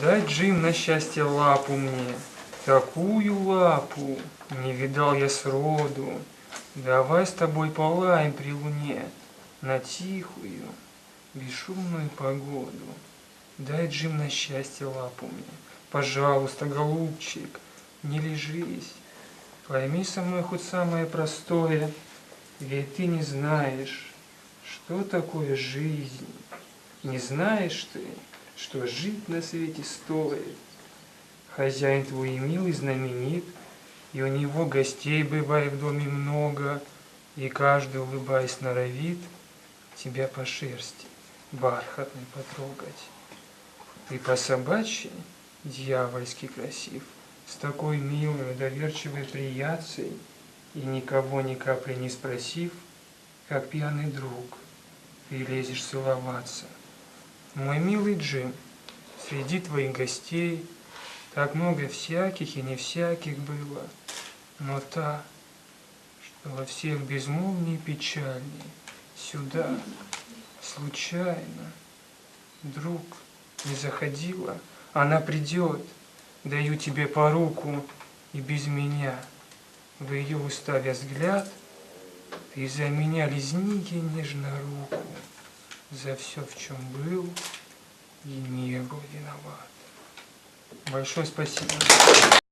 Дай, Джим, на счастье лапу мне, такую лапу не видал я сроду. Давай с тобой полаем при луне на тихую, бесшумную погоду. Дай, Джим, на счастье лапу мне, пожалуйста, голубчик, не лежись. Пойми со мной хоть самое простое, ведь ты не знаешь, что такое жизнь. Не знаешь ты, что жить на свете стоит. Хозяин твой милый знаменит, и у него гостей бывает в доме много, и каждый, улыбаясь, норовит тебя по шерсти бархатной потрогать. Ты по собачьи дьявольски красив, с такой милой, доверчивой приятцей, и никого ни капли не спросив, как пьяный друг, ты лезешь целоваться. Мой милый Джим, среди твоих гостей так много всяких и не всяких было, но та, что во всех безмолвней печальней, сюда, случайно, друг, не заходила, она придет, даю тебе по руку, и без меня, в ее уставе взгляд, ты за меня лизни ей нежно руку, за все, в чем был и не был виноват. Большое спасибо.